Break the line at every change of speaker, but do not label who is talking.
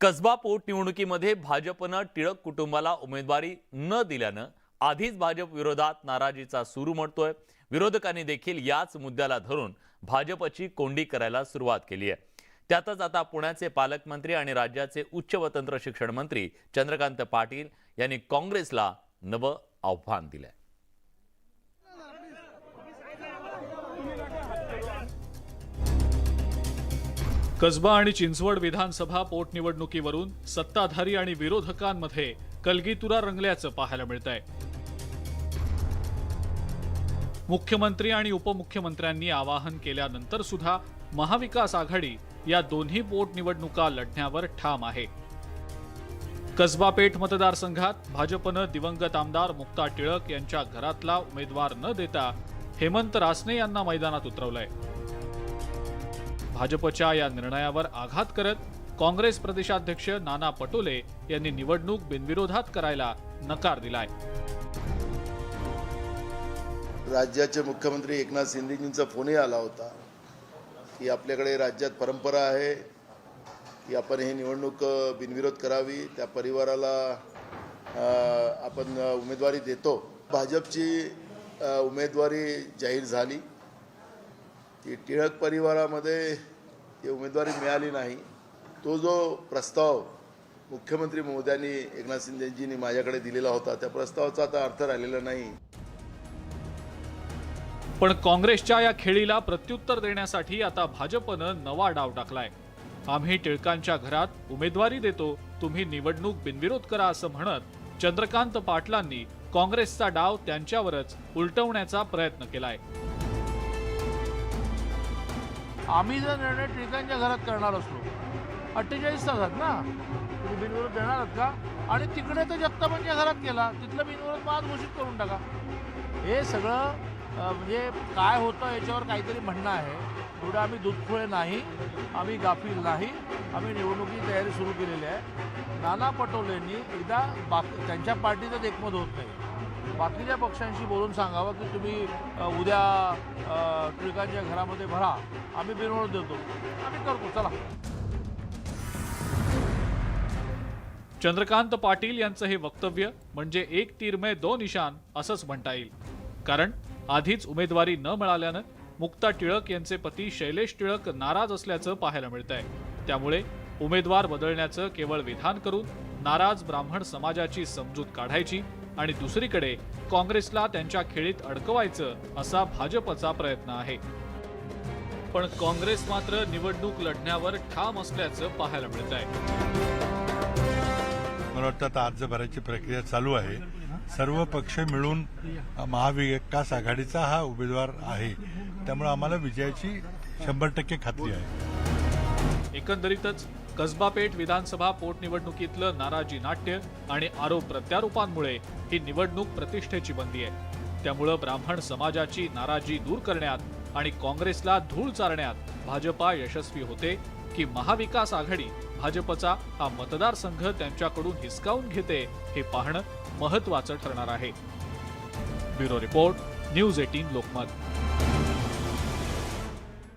कसबा पोटनिवडणुकीमध्ये भाजपनं टिळक कुटुंबाला उमेदवारी न दिल्यानं आधीच भाजप विरोधात नाराजीचा सूर उमटतोय. विरोधकांनी देखील याच मुद्द्याला धरून भाजपची कोंडी करायला सुरुवात केली आहे. त्यातच आता पुण्याचे पालकमंत्री आणि राज्याचे उच्च व तंत्र शिक्षण मंत्री चंद्रकांत पाटील यांनी काँग्रेसला नवं आव्हान दिलंय.
कसबा आणि चिंचवड विधानसभा पोटनिवडणुकीवरून सत्ताधारी आणि विरोधकांमध्ये कलगीतुरा रंगल्याचं पाहायला मिळत आहे मुख्यमंत्री आणि उपमुख्यमंत्र्यांनी आवाहन केल्यानंतर सुद्धा महाविकास आघाडी या दोन्ही पोटनिवडणुका लढण्यावर ठाम आहे. कसबा पेठ मतदारसंघात भाजपनं दिवंगत आमदार मुक्ता टिळक यांच्या घरातला उमेदवार न देता हेमंत रासने यांना मैदानात उतरवलंय. भाजपच्या या निर्णयावर आघात करत काँग्रेस प्रदेशाध्यक्ष नाना पटोले यांनी निवडणूक बिनविरोधात करायला नकार दिलाय.
राज्याचे मुख्यमंत्री एकनाथ शिंदेजींचा फोनही आला होता की आपल्याकडे राज्यात परंपरा आहे की आपण ही निवडणूक बिनविरोध करावी त्या परिवाराला आपण उमेदवारी देतो. भाजपची उमेदवारी जाहीर झाली. ती टिळक परिवारामध्ये ती उमेदवारी मिळाली नाही. तो जो प्रस्ताव मुख्यमंत्री मोद्यांनी एकनाथ शिंदेजींनी माझ्याकडे दिलेला होता त्या प्रस्तावाचा आता अर्थ राहिलेला नाही.
पण काँग्रेसच्या या खेळीला प्रत्युत्तर देण्यासाठी आता भाजपनं नवा डाव टाकलाय. आम्ही टिळकांच्या घरात उमेदवारी देतो तुम्ही निवडणूक बिनविरोध करा असं म्हणत चंद्रकांत पाटलांनी काँग्रेसचा डाव त्यांच्यावरच उलटवण्याचा प्रयत्न केलाय.
आम्ही जर निर्णय टिळकांच्या घरात करणार असलो अठ्ठेचाळीस तासात ना तुम्ही बिनविरोध देणार आहात का? आणि तिकडे तर जगतापांच्या घरात गेला तिथलं बिनविरोध आज घोषित करून टाका. हे सगळं म्हणजे काय होतं याच्यावर काहीतरी म्हणणं आहे. एवढं आम्ही दुधखुळे नाही आम्ही गाफील नाही आम्ही निवडणुकीची तयारी सुरू केलेली आहे. नाना पटोलेंनी एकदा बाकी त्यांच्या पार्टीचं एकमत होत नाही. बाकीच्या पक्षांशी बोलून सांगावं की तुम्ही उद्या टिळकांच्या घरामध्ये भरा आम्ही बिनविरोध देतो. आम्ही करतो चला.
चंद्रकांत पाटील यांचं हे वक्तव्य म्हणजे एक तीरमय दोन निशान असंच म्हणता येईल. कारण आधीच उमेदवारी न मिळाल्यानं मुक्ता टिळक यांचे पती शैलेश टिळक नाराज असल्याचं पाहायला मिळत आहे त्यामुळे उमेदवार बदलण्याचं केवळ विधान करून नाराज ब्राह्मण समाजाची समजूत काढायची आणि दुसरीकडे काँग्रेसला त्यांच्या खेळीत अडकवायचं असा भाजपचा प्रयत्न आहे. पण काँग्रेस मात्र निवडणूक लढण्यावर ठाम असल्याचं पाहायला मिळत आहे
मला वाटतं आता अर्ज भरायची प्रक्रिया चालू आहे. सर्व पक्ष मिळून महाविकास आघाडीचा हा उमेदवार आहे. त्यामुळे आम्हाला विजयाची शंभर टक्के खात्री आहे.
एकंदरीतच कसबापेठ विधानसभा पोटनिवडणुकीतलं नाराजी नाट्य आणि आरोप प्रत्यारोपांमुळे ही निवडणूक प्रतिष्ठेची बनली आहे. त्यामुळं ब्राह्मण समाजाची नाराजी दूर करण्यात आणि काँग्रेसला धूळ चारण्यात भाजपा यशस्वी होते की महाविकास आघाडी भाजपचा हा मतदारसंघ त्यांच्याकडून हिसकावून घेते हे पाहणं महत्वाचं ठरणार आहे. Bureau report news eighteen Lokmat.